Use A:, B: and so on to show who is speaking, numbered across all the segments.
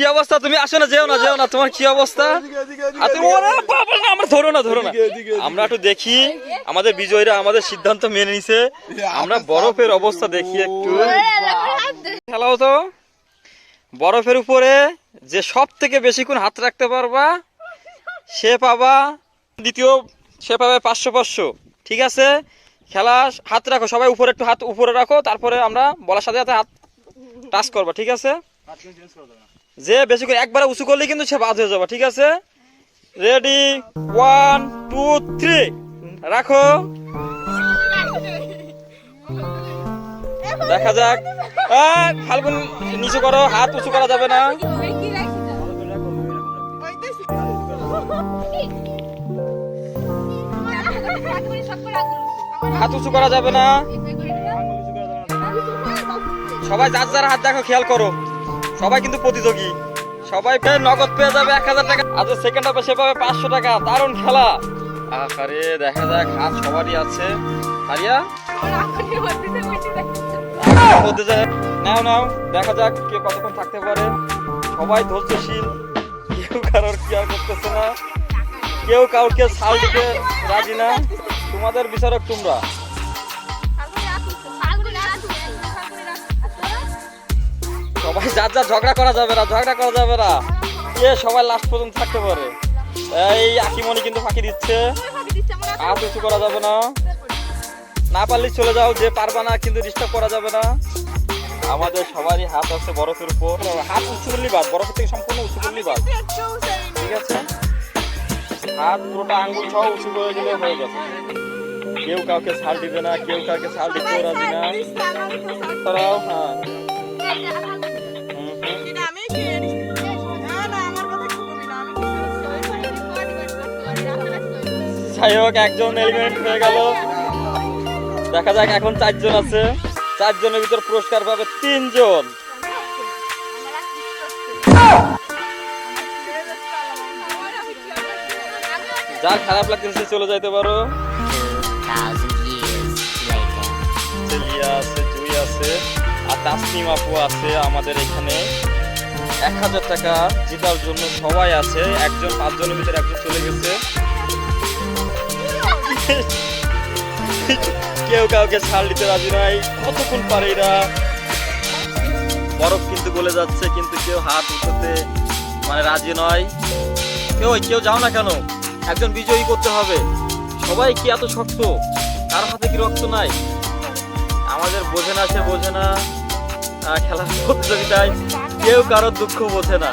A: কি অবস্থা? তুমি আসো না যেও না যেও না তোমার কি অবস্থা? আমরা ধরো না ধরো না। আমরা একটু দেখি আমাদের বিজয়ীরা আমাদের সিদ্ধান্ত মেনে নিছে। আমরা বরফের অবস্থা দেখি একটু। খেলাও তো। বরফের উপরে যে সব থেকে বেশিক্ষণ হাত রাখতে পারবা সে পাবা দ্বিতীয় সে পাবে পাঁচশো পাঁচশো। ঠিক আছে? খেলা হাত রাখো সবাই উপরে একটু হাত উপরে রাখো তারপরে আমরা বলার সাথে সাথে হাত টাচ করবা ঠিক আছে? যে বেশি করে একবারে উঁচু করলে কিন্তু সে বাদ হয়ে যাবে, ঠিক আছে? রেডি ওয়ান টু থ্রি রাখো। দেখা যাক। ফাল্গুন নিচু করো, হাত উঁচু করা যাবে না। হাত উঁচু করা যাবে না। সবাই যার যার হাত দেখো, খেয়াল করো। সবাই কিন্তু প্রতিযোগী। সবাই পেয়ে নগদ পেয়ে যাবে এক হাজার টাকা। আজ সেকেন্ড হাফে সে পাবে পাঁচশো টাকা। দারুণ খেলা। আরে দেখা যাক, হাত সবারই আছে। হারিয়া মধ্যে যায় নাও নাও, দেখা যাক কে কতক্ষণ থাকতে পারে। সবাই ধৈর্যশীল। কেউ কারোর কেয়ার করতেছে না। কেউ কাউকে ছাল দিতে রাজি না। তোমাদের বিচারক তোমরা। সবাই, যার যার ঝগড়া করা যাবে না, ঝগড়া করা যাবে না। কে সবাই লাস্ট পর্যন্ত থাকতে পারে? এই আকিমণি কিন্তু ফাঁকি দিচ্ছে। হাত উঁচু করা যাবে না। না পারলে চলে যাও, যে পারবা না কিন্তু ডিস্টার্ব করা যাবে না। আমাদের সবারই হাত আছে বরফের উপর। হাত উঁচু করলেই বাদ, বরফের থেকে সম্পূর্ণ উঁচু করলেই বাদ। ঠিক আছে? হাত পুরোটা আঙ্গুল সহ উঁচু করে দিলে হয়ে যাবে। কেউ কাউকে ছাড় দিবে না, কেউ কাউকে ছাড় দিতে রাজি না। তারাও হ্যাঁ। যাই হোক, একজন এলিমেন্ট হয়ে গেল। দেখা যাক, এখন চারজন আছে। চারজনের ভিতর পুরস্কার পাবে তিনজন। যার খারাপ লাগতেছে চলে যাইতে পারো। আছে, জুই আছে, আর তাসনিম আপু আছে আমাদের এখানে। এক হাজার টাকা জেতার জন্য সবাই আছে, একজন, পাঁচজনের ভিতরে একজন চলে গেছে। কেউ কাউকে ছাড় দিতে রাজি নাই। কতক্ষণ পারে এরা? বরফ কিন্তু গলে যাচ্ছে, কিন্তু কেউ হাত উঠাতে মানে রাজি নয়। কেউ কেউ যাও না কেন? একজন বিজয়ী করতে হবে। সবাই কি এত শক্ত? কার হাতে কি রক্ত নাই? আমাদের বোঝে না, সে বোঝে না। খেলার প্রতিযোগিতায় কেউ কারোর দুঃখ বোঝে না।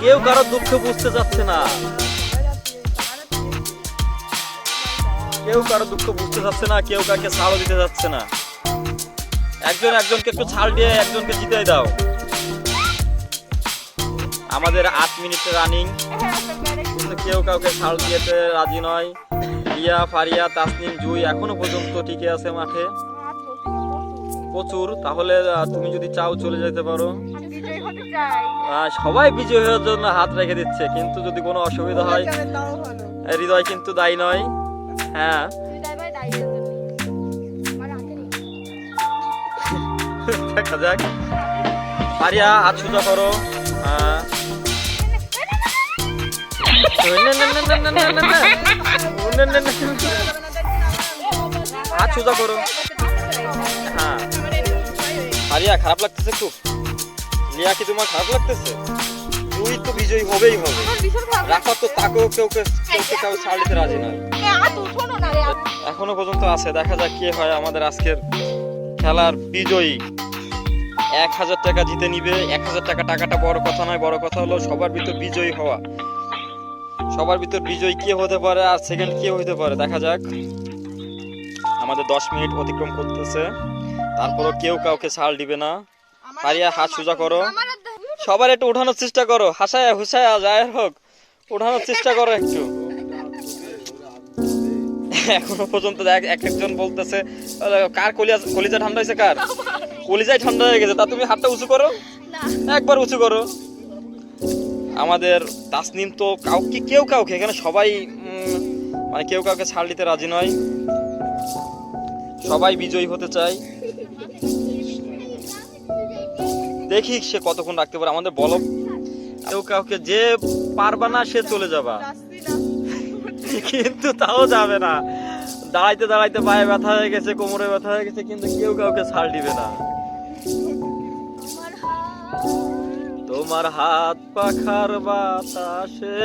A: কেউ কারোর দুঃখ বুঝতে চাচ্ছে না। কেউ কারও দুঃখ বুঝতে চাচ্ছে না কেউ কাকে ছাড়ও দিতে যাচ্ছে না। একজন একজনকে একটু ছাড় দিয়ে একজনকে জিতে দাও। আমাদের আট মিনিট রানিং। কেউ কাউকে ছাড় দিতে রাজি নয়। রিয়া ফারিয়া তাসনিম জুই এখনও পর্যন্ত টিকে আছে মাঠে। প্রচুর। তাহলে তুমি যদি চাও চলে যেতে পারো। সবাই বিজয় হওয়ার জন্য হাত রেখে দিচ্ছে কিন্তু যদি কোনো অসুবিধা হয় হৃদয় কিন্তু দায়ী নয়। হ্যাঁ। দেখা যাক। পারিয়া হাত সোজা করো। হ্যাঁ। হাত সোজা করো। হ্যাঁ। পারিয়া খারাপ লাগতেছে খুব। লিয়া কি তোমার খারাপ লাগতেছে? তুই তো বিজয়ী হবেই হবে। রাখা তো তাকেও কেউ কেউ কেউ কেউ ছাড় দিতে রাজি নয়। এখনও পর্যন্ত আছে। দেখা যাক কে হয় আমাদের আজকের খেলার বিজয়ী। এক হাজার টাকা জিতে নিবে, এক হাজার টাকা টাকাটা বড় কথা নয়, বড় কথা হলো সবার ভিতর বিজয়ী হওয়া। সবার ভিতর বিজয়ী কে হতে পারে আর সেকেন্ড কে হতে পারে, দেখা যাক। আমাদের দশ মিনিট অতিক্রম করতেছে। তারপরও কেউ কাউকে ছাড় দিবে না। পারিয়া, হাত সোজা করো। সবার একটু উঠানোর চেষ্টা করো। হাসায়, হুসায় যায় হোক উঠানোর চেষ্টা করো একটু। এখনও পর্যন্ত দেখ এক একজন বলতেছে কার কলিজা কলিজা ঠান্ডা হয়েছে কার? কলিজাই ঠান্ডা হয়ে গেছে। তা তুমি হাতটা উঁচু করো। একবার উঁচু করো। আমাদের তাসনিম তো কাউকে কেউ কাউকে এখানে সবাই মানে কেউ কাউকে ছাড় দিতে রাজি নয়। সবাই বিজয়ী হতে চায়। দেখি সে কতক্ষণ রাখতে পারে। আমাদের বলো। কেউ কাউকে যে পারবা না সে চলে যাবা। কিন্তু তাও যাবে না। দাঁড়াইতে দাঁড়াইতে পায়ে ব্যথা হয়ে গেছে, কোমরে ব্যথা হয়ে গেছে, কিন্তু কেউ কাউকে ছাড় দিবে না। তোমার হাত পাখার বাতাসে!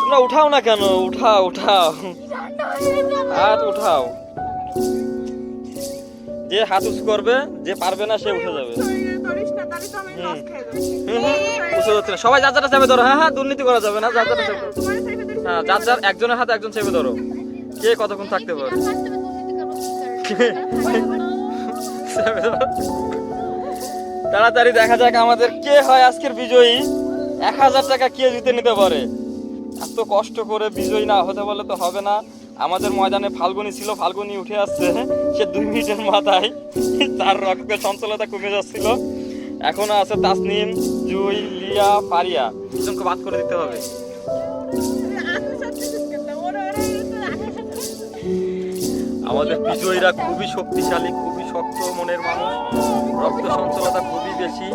A: তোমরা উঠাও না কেন? উঠাও উঠাও। হাত উঠাও। যে হাত উঁচু করবে, যে পারবে না, সে উঠে যাবে। বুঝতে পারছি না। সবাই যার যারা চেপে ধরো। হ্যাঁ হ্যাঁ দুর্নীতি করা যাবে না। যার যারা হ্যাঁ যার যার একজনের হাতে একজন চেপে ধরো। কে কতক্ষণ থাকতে পারে তাড়াতাড়ি দেখা যাক আমাদের কে হয় আজকের বিজয়ী। এক হাজার টাকা কে জিতে নিতে পারে? এত কষ্ট করে বিজয়ী না হতে বলে তো হবে না। আমাদের ময়দানে ফাল্গুনি ছিল, ফাল্গুনি উঠে আসছে। সে দুই মিনিটের মাথায় তার রক্তের চঞ্চলতা কমে যাচ্ছিল। এখনও আছে তাসনিম, জুই, লিয়া পারিয়া দুজনকে বাদ করে দিতে হবে। আমাদের বিজয়ীরা খুবই শক্তিশালী খুবই শক্ত মনের মানুষ। রক্ত সঞ্চলতা খুবই বেশি।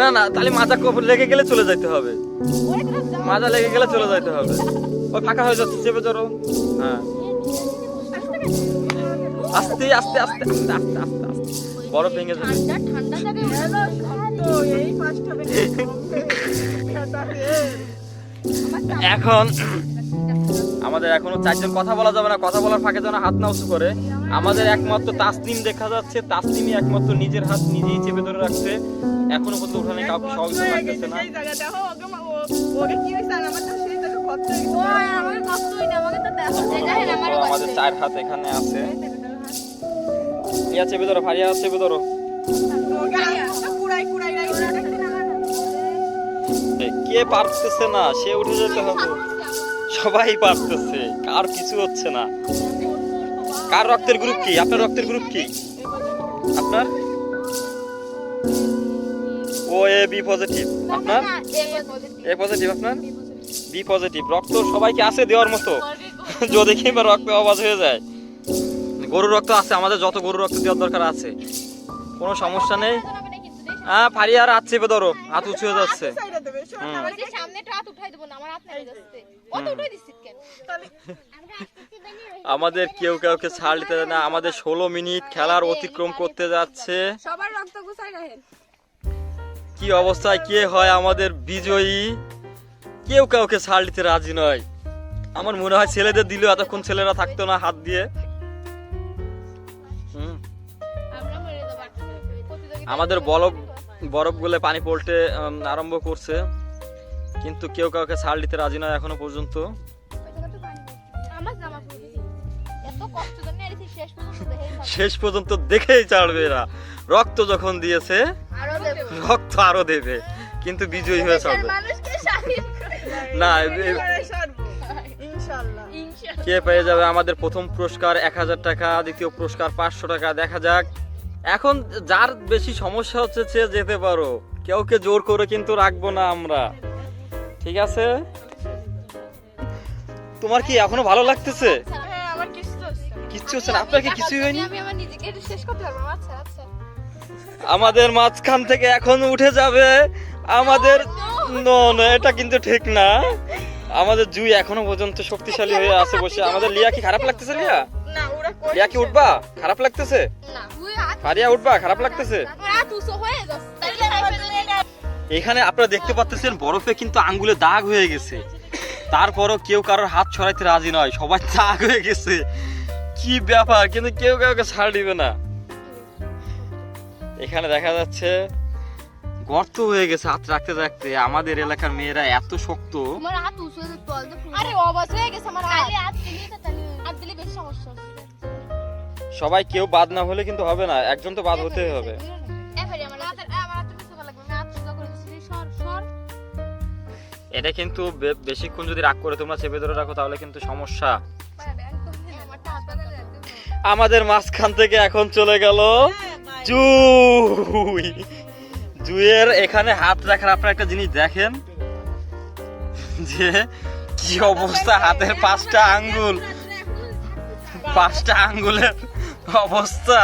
A: না না তাহলে মাজা কবর লেগে গেলে চলে যেতে হবে। মাজা লেগে গেলে চলে যেতে হবে। ওই ফাঁকা হয়ে যাচ্ছে চেপে ধরো। হ্যাঁ। আস্তে আস্তে আস্তে আস্তে আস্তে আস্তে আস্তে। বরফ ভেঙে যাবে। এখন আমাদের এখনও চারজন কথা বলা যাবে না কথা বলার ফাঁকে যেন হাত না উঁচু করে। আমাদের একমাত্র তাসনিম দেখা যাচ্ছে তাসনিমই একমাত্র নিজের হাত নিজেই চেপে ধরে রাখছে। এখনও পর্যন্ত ওখানে কাউকে সহযোগিতা লাগতেছে না।
B: তো
A: আমাদের চার হাত এখানে আছে। ইয়া চেপে ধরো ফারিয়া চেপে ধরো। কে পারতেছে না? সে উঠে যেতে হবে। সবাই পারতেছে কার কিছু হচ্ছে না। কার রক্তের গ্রুপ কি? আপনার রক্তের গ্রুপ কি? আপনার? ও এ বি পজিটিভ আপনার? এ পজিটিভ আপনার? বি পজিটিভ রক্ত সবাইকে আছে দেওয়ার মতো। যদি কিংবা রক্ত অবাজ হয়ে যায়। গরুর রক্ত আছে আমাদের যত গরুর রক্ত দেওয়ার দরকার আছে। কোনো সমস্যা নেই। হ্যাঁ ফারিয়া আর হাত চেপে ধরো হাত উঁচু হয়ে যাচ্ছে। হুম। আমাদের কেউ কাউকে ছাড় দিতে দেয় না। আমাদের ষোলো মিনিট খেলার অতিক্রম করতে যাচ্ছে।
B: সবার রক্ত
A: কি অবস্থায় কে হয় আমাদের বিজয়ী? কেউ কাউকে ছাড় দিতে রাজি নয়। আমার মনে হয় ছেলেদের দিলেও এতক্ষণ ছেলেরা থাকতো না হাত দিয়ে। আমাদের বরফ বরফ গুলে পানি পড়তে আরম্ভ করছে। কিন্তু কেউ কাউকে ছাড় দিতে রাজি নয় এখনও পর্যন্ত।
B: শেষ পর্যন্ত
A: দেখেই ছাড়বে এরা। রক্ত যখন দিয়েছে রক্ত আরও দেবে। কিন্তু বিজয়ী হয়ে ছাড়বে। না কে পেয়ে যাবে আমাদের প্রথম পুরস্কার? এক হাজার টাকা দ্বিতীয় পুরস্কার পাঁচশো টাকা। দেখা যাক। এখন যার বেশি সমস্যা হচ্ছে সে যেতে পারো। কেউকে জোর করে কিন্তু রাখব না আমরা। ঠিক আছে? তোমার কি এখনও ভালো লাগতেছে?
B: হ্যাঁ।
A: কিচ্ছু হচ্ছে না। আপনার কি কিছুই হয়নি?
B: আচ্ছা আচ্ছা।
A: আমাদের মাঝখান থেকে এখন উঠে যাবে। আমাদের নো না এটা কিন্তু ঠিক না। আমাদের জুই এখনও পর্যন্ত শক্তিশালী হয়ে আছে বসে। আমাদের লিয়া কি খারাপ লাগতেছে লিয়া? লিয়া কি উঠবা? খারাপ লাগতেছে?
B: না
A: ফারিয়া উঠবা? খারাপ লাগতেছে? এখানে আপনারা দেখতে পাচ্ছেন বরফে কিন্তু আঙ্গুলে দাগ হয়ে গেছে। তারপরও কেউ কারোর হাত ছড়াইতে রাজি নয় সবাই দাগ হয়ে গেছে। কি ব্যাপার কিন্তু কেউ কাউকে ছাড় দিবে না। এখানে দেখা যাচ্ছে গর্ত হয়ে গেছে হাত রাখতে রাখতে। আমাদের এলাকার মেয়েরা এত শক্ত। সবাই কেউ বাদ না হলে কিন্তু হবে না একজন তো বাদ হতেই হবে। এটা কিন্তু বেশিক্ষণ যদি রাগ করে তোমরা চেপে ধরে রাখো তাহলে কিন্তু সমস্যা। আমাদের মাঝখান থেকে এখন চলে গেল জুই। জুয়ের এখানে হাত রাখার আপনার একটা জিনিস দেখেন যে কি অবস্থা হাতের পাঁচটা আঙ্গুল। পাঁচটা আঙ্গুলের অবস্থা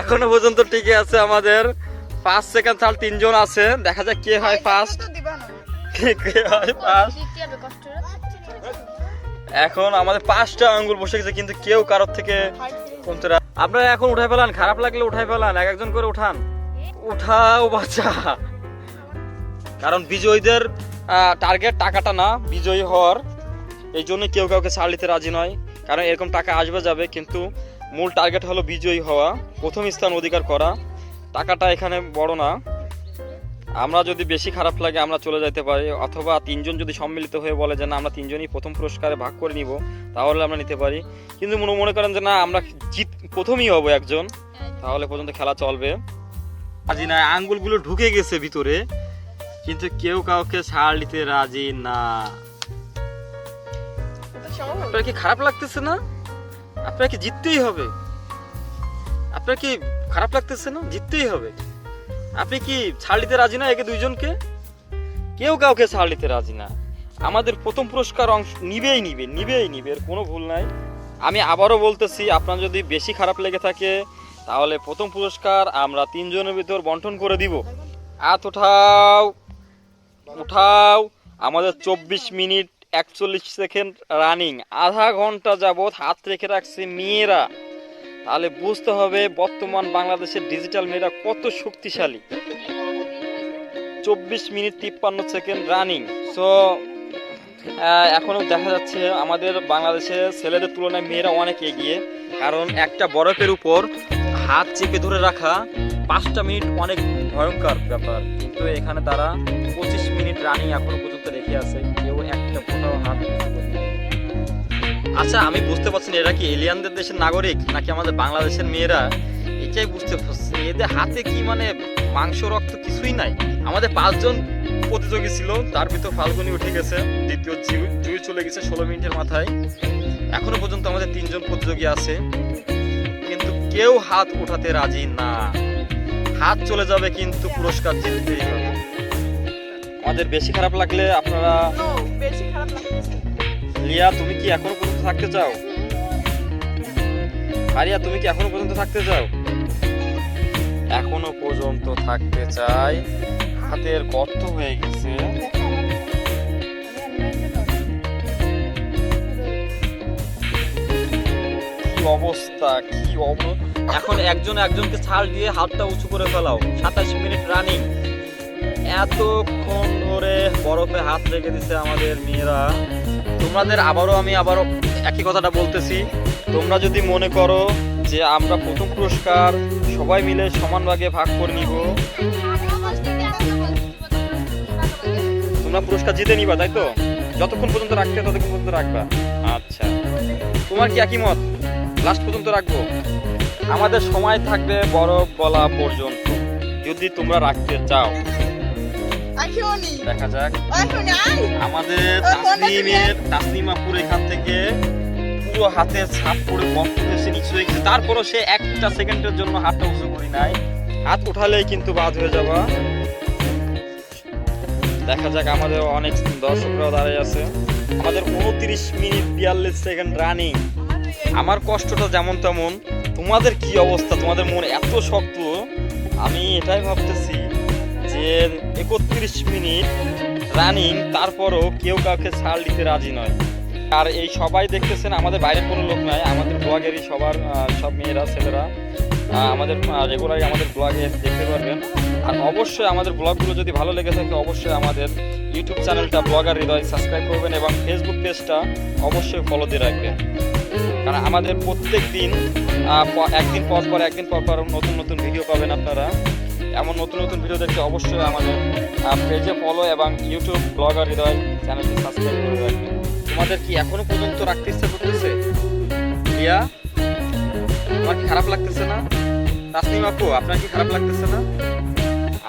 A: এখনও পর্যন্ত টিকে আছে আমাদের। পাঁচ সেকেন্ড ছাড় তিনজন আছে। দেখা যাক কে হয় ফার্স্ট এখন আমাদের পাঁচটা আঙ্গুল বসে গেছে, কিন্তু কেউ কারোর থেকে কমতে আপনারা এখন উঠাই ফেলান, খারাপ লাগলে উঠাই ফেলান, এক একজন করে উঠান। উঠাও বাচ্চা। কারণ বিজয়ীদের টার্গেট টাকাটা না, বিজয়ী হওয়ার। এই জন্য কেউ কাউকে ছাড় নিতে রাজি নয়। কারণ এরকম টাকা আসবে যাবে, কিন্তু মূল টার্গেট হলো বিজয়ী হওয়া। প্রথম স্থান অধিকার করা। টাকাটা এখানে বড় না। আমরা যদি বেশি খারাপ লাগে, আমরা চলে যেতে পারি। অথবা তিনজন যদি সম্মিলিত হয়ে বলে যে, না, আমরা তিনজনই প্রথম পুরস্কারে ভাগ করে নিব, তাহলে আমরা নিতে পারি। কিন্তু মনে মনে করেন যে, না, আমরা জিত, প্রথমই হব একজন, তাহলে পর্যন্ত খেলা চলবে। রাজি না, আঙ্গুলগুলো ঢুকে গেছে ভিতরে, কিন্তু কেউ কাউকে ছাড় নিতে রাজি না। আপনার কি খারাপ লাগতেছে না? আপনার কি জিততেই হবে? আপনার কি খারাপ লাগতেছে না? জিততেই হবে। আপনি কি ছাড় নিতে রাজি না একে দুইজনকে? কেউ কাউকে ছাড় দিতে রাজি না। আমাদের প্রথম পুরস্কার অংশ নিবেই নিবে নিবেই নিবে, এর কোনো ভুল নাই। আমি আবারও বলতেছি, আপনার যদি বেশি খারাপ লেগে থাকে, তাহলে প্রথম পুরস্কার আমরা তিনজনের ভিতর বন্টন করে দিব। হাত উঠাও উঠাও, আমাদের চব্বিশ মিনিট একচল্লিশ সেকেন্ড রানিং, আধা ঘণ্টা যাবৎ হাত রেখে রাখছে মেয়েরা। তাহলে বুঝতে হবে বর্তমান বাংলাদেশের ডিজিটাল মেয়েরা কত শক্তিশালী। চব্বিশ মিনিট তিপ্পান্ন সেকেন্ড রানিং সো এখনও দেখা যাচ্ছে আমাদের বাংলাদেশে ছেলেদের তুলনায় মেয়েরা অনেক এগিয়ে। কারণ একটা বরফের উপর হাত চেপে ধরে রাখা পাঁচটা মিনিট অনেক ভয়ঙ্কর ব্যাপার। কিন্তু এখানে তারা পঁচিশ মিনিট রানিং এখনও পর্যন্ত রেখে আছে। কেউ একটা ফোটাও হাত। আচ্ছা আমি বুঝতে পারছি না এরা কি এলিয়ানদের দেশের নাগরিক নাকি আমাদের বাংলাদেশের মেয়েরা? এটাই বুঝতে পারছি। এদের হাতে কি মানে মাংস রক্ত কিছুই নাই? আমাদের পাঁচজন প্রতিযোগী ছিল তার ভিতর ফাল্গুনি উঠে গেছে দ্বিতীয় জুই- চলে গেছে ষোলো মিনিটের মাথায়। এখনও পর্যন্ত আমাদের তিনজন প্রতিযোগী আছে। কিন্তু কেউ হাত উঠাতে রাজি না। হাত চলে যাবে কিন্তু পুরস্কার জিততেই হবে আমাদের বেশি খারাপ লাগলে আপনারা
C: বেশি খারাপ
A: লিয়া তুমি কি এখনও থাকতে চাও? আরিয়া, তুমি কি এখনও পর্যন্ত থাকতে চাও? এখনও পর্যন্ত থাকতে চাই। হাতের গর্ত হয়ে গেছে। কি অবস্থা, কি অব এখন একজন একজনকে ছাড় দিয়ে হাতটা উঁচু করে ফেলাও। সাতাশ মিনিট রানিং। এতক্ষণ ধরে বরফে হাত রেখে দিছে আমাদের মেয়েরা। তোমাদের আবারও আমি আবারও একই কথাটা বলতেছি। তোমরা যদি মনে করো যে আমরা প্রথম পুরস্কার সবাই মিলে সমান ভাগে করে নিব। তোমরা পুরস্কার জিতে নিবা, তাই তো? যতক্ষণ পর্যন্ত রাখতে ততক্ষণ পর্যন্ত রাখবা। আচ্ছা। তোমার কি একই মত? লাস্ট পর্যন্ত রাখব? আমাদের সময় থাকবে বরফ গলা পর্যন্ত। যদি তোমরা রাখতে চাও। দেখা যাক। আমাদের তাসনিমের তাসনিমা পুরো এখান থেকে পুরো হাতের ছাপ পড়ে বন্ধ হয়েছে নিচু হয়ে গেছে। তারপরও সে একটা সেকেন্ডের জন্য হাতটা উঁচু করি নাই। হাত উঠালেই কিন্তু বাদ হয়ে যাবা। দেখা যাক আমাদের অনেক দর্শকরাও দাঁড়িয়ে আছে। আমাদের উনত্রিশ মিনিট বিয়াল্লিশ সেকেন্ড রানিং। আমার কষ্টটা যেমন তেমন। তোমাদের কি অবস্থা? তোমাদের মন এত শক্ত। আমি এটাই ভাবতেছি। যে একত্রিশ মিনিট রানিং তারপরও কেউ কাউকে ছাড় দিতে রাজি নয়। আর এই সবাই দেখতেছেন, আমাদের বাইরের কোনো লোক নয় আমাদের ব্লগেরই সবার সব মেয়েরা, ছেলেরা আমাদের রেগুলারই আমাদের ব্লগে দেখতে পারবেন। আর অবশ্যই আমাদের ব্লগগুলো যদি ভালো লেগে থাকে, অবশ্যই আমাদের ইউটিউব চ্যানেলটা ব্লগার হৃদয় সাবস্ক্রাইব করবেন এবং ফেসবুক পেজটা অবশ্যই ফলো দিয়ে রাখবেন। কারণ আমাদের প্রত্যেক দিন একদিন পর পর, একদিন পর পর নতুন নতুন ভিডিও পাবেন আপনারা। এমন নতুন নতুন ভিডিও দেখতে অবশ্যই আমাদের পেজে ফলো এবং ইউটিউব ব্লগার হৃদয় চ্যানেলটি সাবস্ক্রাইব করে রাখবেন। তোমাদের কি এখনও পর্যন্ত রাখতে ইচ্ছা করতেছে? রিয়া তোমার কি খারাপ লাগতেছে না? তাসনিম আপু আপনার কি খারাপ লাগতেছে না?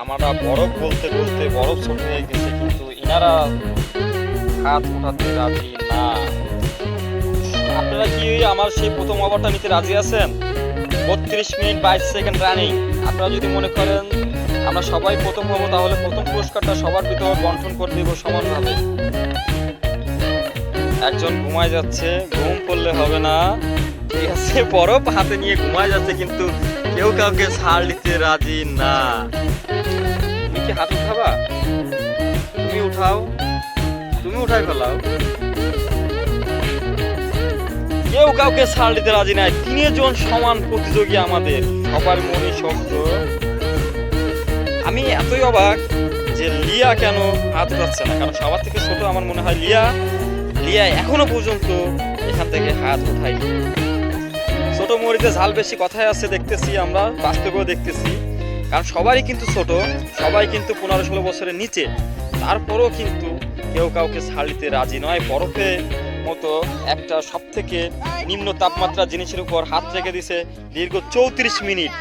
A: আমরা বরফ বলতে বলতে বরফ ছোট হয়ে গেছে কিন্তু ইনারা হাত উঠাতে রাজি না। আপনারা কি আমার সেই প্রথম ওভারটা নিতে রাজি আছেন? বত্রিশ মিনিট বাইশ সেকেন্ড রানিং। আপনারা যদি মনে করেন, আমরা সবাই প্রথম হব, তাহলে প্রথম পুরস্কারটা সবার ভিতর বন্টন করে দিব সমানভাবে। একজন ঘুমায় যাচ্ছে, ঘুম পড়লে হবে না। ঠিক আছে, বরফ হাতে নিয়ে ঘুমায় যাচ্ছে, কিন্তু কেউ কাউকে ছাড় দিতে রাজি না। তুমি কি হাত উঠাবা তুমি উঠাও। তুমি উঠাই ফেলাও। কেউ কাউকে ছাড় দিতে রাজি নাই। তিনজন সমান প্রতিযোগী আমাদের। সবার মনে শব্দ। আমি এতই অবাক যে লিয়া কেন হাত উঠাচ্ছে না। কারণ সবার থেকে ছোট আমার মনে হয় লিয়া। লিয়া এখনও পর্যন্ত এখান থেকে হাত উঠায়নি। ছোট মরিতে ঝাল বেশি কথায় আছে দেখতেছি আমরা, বাস্তবেও দেখতেছি। কারণ সবারই কিন্তু ছোট, সবাই কিন্তু পনেরো ষোলো বছরের নিচে। তারপরেও কিন্তু কেউ কাউকে ছাড় দিতে রাজি নয়। বরফে মতো একটা সব থেকে নিম্ন তাপমাত্রা জিনিসের উপর হাত রেখে দিছে, দীর্ঘ চৌত্রিশ মিনিট।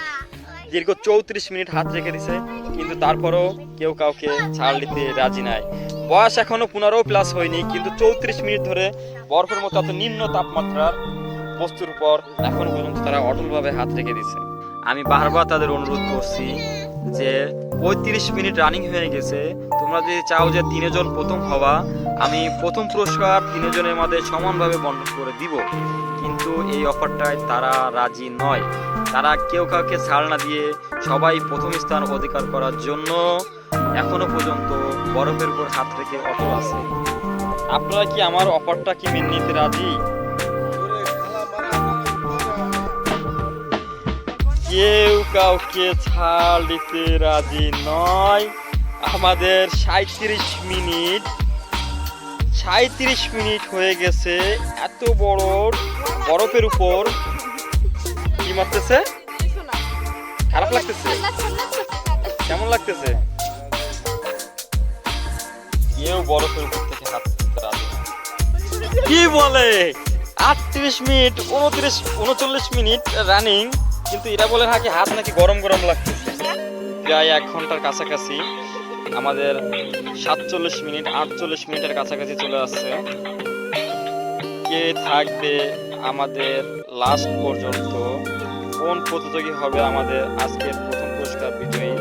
A: দীর্ঘ চৌত্রিশ মিনিট হাত রেখে দিছে, কিন্তু তারপরেও কেউ কাউকে ছাড় দিতে রাজি নাই। বয়স এখনও পনেরো প্লাস হয়নি, কিন্তু চৌত্রিশ মিনিট ধরে বরফের মতো এত নিম্ন তাপমাত্রার বস্তুর উপর এখন পর্যন্ত তারা অটলভাবে হাত রেখে দিছে। আমি বারবার তাদের অনুরোধ করছি যে পঁয়ত্রিশ মিনিট রানিং হয়ে গেছে। তোমরা যদি চাও যে তিনজন প্রথম হওয়া আমি প্রথম পুরস্কার তিনজনের মধ্যে সমানভাবে বন্টন করে দিব। কিন্তু এই অফারটায় তারা রাজি নয়। তারা কেউ কাউকে ছাড় না দিয়ে সবাই প্রথম স্থান অধিকার করার জন্য এখনও পর্যন্ত বরফের উপর হাত রেখে অটল আছে। আপনারা কি আমার অফারটা কি মেনে নিতে রাজি? কেউ কাউকে ছাড় দিতে রাজি নয়। আমাদের সাঁত্রিশ মিনিট সাঁত্রিশ মিনিট হয়ে গেছে। এত বড় বরফের উপর কি মারতেছে? খারাপ লাগতেছে? কেমন লাগতেছে? কেউ বরফের উপর থেকে হাত কি বলে? আটত্রিশ মিনিট, উনত্রিশ, উনচল্লিশ মিনিট রানিং কিন্তু এরা বলে নাকি হাত নাকি গরম গরম লাগতেছে। প্রায় এক ঘণ্টার কাছাকাছি আমাদের সাতচল্লিশ মিনিট, আটচল্লিশ মিনিটের কাছাকাছি চলে আসছে। কে থাকবে আমাদের লাস্ট পর্যন্ত? কোন প্রতিযোগী হবে আমাদের আজকের প্রথম পুরস্কার বিজয়ী?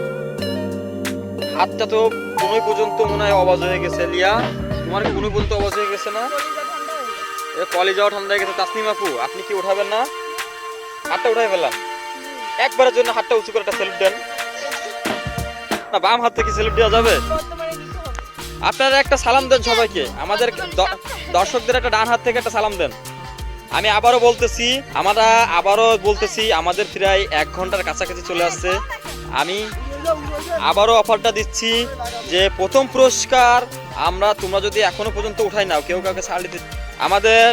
A: হাতটা তো কোনো পর্যন্ত মনে হয় অবাজ হয়ে গেছে, লিয়া। তোমার কোনো পর্যন্ত অবাজ হয়ে গেছে না? কলেজ যাওয়া ঠান্ডা হয়ে গেছে। তাসনিম আপু, আপনি কি উঠাবেন না? হাতটা উঠাই ফেললাম। একবারের জন্য হাতটা উঁচু করে একটা সেলুট দেন। না, বাম হাত থেকে সেলুট দেওয়া যাবে? আপনারা একটা সালাম দেন সবাইকে। আমাদের দর্শকদের একটা ডান হাত থেকে একটা সালাম দেন। আমি আবারও বলতেছি, আমরা আবারও বলতেছি, আমাদের প্রায় এক ঘণ্টার কাছাকাছি চলে আসছে। আমি আবারও অফারটা দিচ্ছি যে প্রথম পুরস্কার আমরা তোমরা যদি এখনও পর্যন্ত উঠাই নাও, কেউ কাউকে ছাড় দিতে আমাদের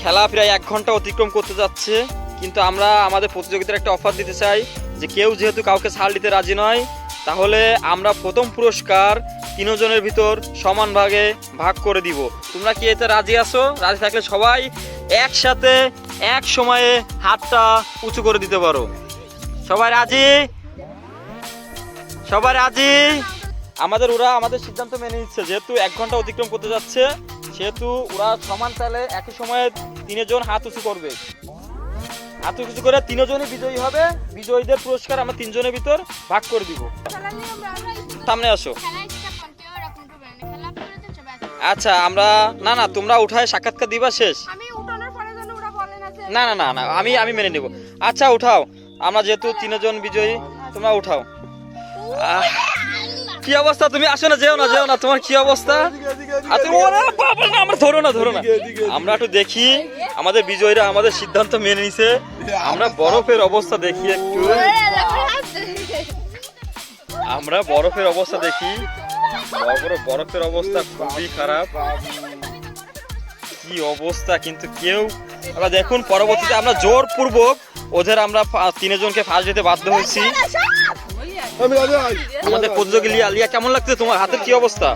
A: খেলা প্রায় এক ঘণ্টা অতিক্রম করতে যাচ্ছে। কিন্তু আমরা আমাদের প্রতিযোগিতার একটা অফার দিতে চাই যে কেউ যেহেতু কাউকে ছাড় দিতে রাজি নয়, তাহলে আমরা প্রথম পুরস্কার তিনজনের ভিতর সমান ভাগে ভাগ করে দিব। তোমরা কি এতে রাজি আছো? রাজি থাকলে সবাই একসাথে এক সময়ে হাতটা উঁচু করে দিতে পারো। সবাই রাজি? সবাই রাজি? আমাদের ওরা আমাদের সিদ্ধান্ত মেনে নিচ্ছে, যেহেতু এক ঘণ্টা অতিক্রম করতে যাচ্ছে, সেহেতু ওরা সমান তালে একই সময়ে তিনজন হাত উঁচু করবে। হাত উঁচু করে তিনজনই বিজয়ী হবে। বিজয়ীদের পুরস্কার আমরা তিনজনের ভিতর ভাগ করে দিব। সামনে আসো। আচ্ছা আমরা না না, তোমরা উঠায় সাক্ষাৎকার দিবা শেষ।
B: না
A: না না না, আমি আমি মেনে নেব। আচ্ছা উঠাও। আমরা যেহেতু তিনজন বিজয়ী, তোমরা উঠাও। কি অবস্থা? তুমি আসো না, যেও না যেও না। তোমার কি অবস্থা? আমরা ধরো না ধরো না। আমরা একটু দেখি। আমাদের বিজয়ীরা আমাদের সিদ্ধান্ত মেনে নিছে। আমরা বরফের অবস্থা দেখি একটু। আমরা বরফের অবস্থা দেখি। বরফের অবস্থা খুবই খারাপ। কি অবস্থা কিন্তু কেউ আমরা দেখুন পরবর্তীতে আমরা জোরপূর্বক ওদের আমরা তিনজনকে ফার্স্ট দিতে বাধ্য হয়েছি। আমাদের প্রতিযোগী লিয়া লিয়া কেমন লাগছে তোমার হাতের কি অবস্থা?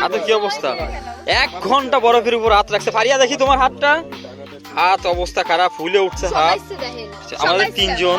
A: হাতের কি অবস্থা? এক ঘণ্টা বরফের উপর হাত রাখছে। ফারিয়া দেখি তোমার হাতটা। হাত অবস্থা খারাপ ফুলে উঠছে হাত। আমাদের তিনজন।